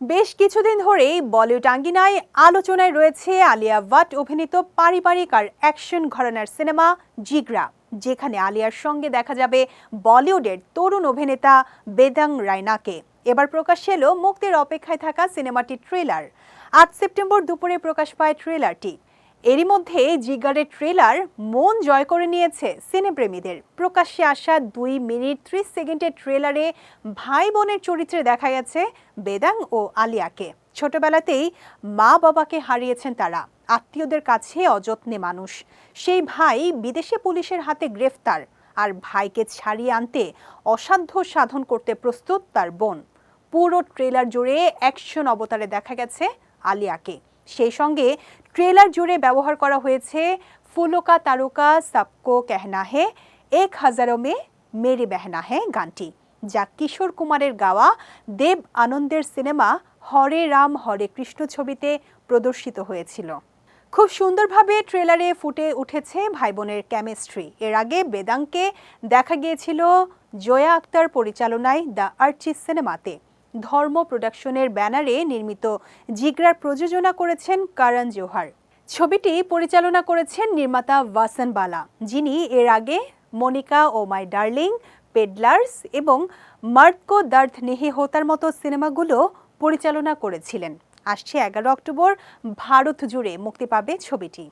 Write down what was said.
বেশ কিছুদিন ধরেই বলিউড আঙ্গিনায় আলোচনায় রয়েছে আলিয়া ভাট অভিনীত পারিবারিক আর অ্যাকশন ঘরানার সিনেমা জিগরা, যেখানে আলিয়ার সঙ্গে দেখা যাবে বলিউডের তরুণ অভিনেতা বেদাং রায়নাকে। এবার প্রকাশ এলো মুক্তির অপেক্ষায় থাকা সিনেমাটির ট্রেলার। আট সেপ্টেম্বর দুপুরে প্রকাশ পায় ট্রেলারটি। এরই মধ্যে জিগারের ট্রেলার মন জয় করে নিয়েছে সিনেপ্রেমীদের। প্রকাশ্যে আসা দুই মিনিট ত্রিশ সেকেন্ডের ট্রেলারে ভাই বোনের চরিত্রে দেখা গেছে বেদাং ও আলিয়াকে। ছোটবেলাতেই মা বাবাকে হারিয়েছেন তারা, আত্মীয়দের কাছে অযত্নে মানুষ। সেই ভাই বিদেশে পুলিশের হাতে গ্রেফতার, আর ভাইকে ছাড়িয়ে আনতে অসাধ্য সাধন করতে প্রস্তুত তার বোন। পুরো ট্রেলার জুড়ে অ্যাকশন অবতারে দেখা গেছে আলিয়াকে। সেই সঙ্গে ট্রেলার জুড়ে ব্যবহার করা হয়েছে ফুলোকা তারকা সাবকো কেহনা হে, এক হাজারো মে মেরি বেহনা হে গানটি, যা কিশোর কুমারের গাওয়া দেব আনন্দের সিনেমা হরে রাম হরে কৃষ্ণ ছবিতে প্রদর্শিত হয়েছিল। খুব সুন্দরভাবে ট্রেলারে ফুটে উঠেছে ভাই বোনের কেমিস্ট্রি এর আগে বেদাংকে দেখা গিয়েছিল জয়া আক্তার পরিচালনায় দ্য আর্চি সিনেমাতে। ধর্ম প্রোডাকশনের ব্যানারে নির্মিত জিগরার প্রযোজনা করেছেন কারণ জোহার। ছবিটি পরিচালনা করেছেন নির্মাতা ভাসান বালা, যিনি এর আগে মনিকা ও মাই ডার্লিং, পেডলার্স এবং মার্কো দার্থ নেহে হোতার মতো সিনেমাগুলো পরিচালনা করেছিলেন। আসছে এগারো অক্টোবর, ভারত জুড়ে মুক্তি পাবে ছবিটি।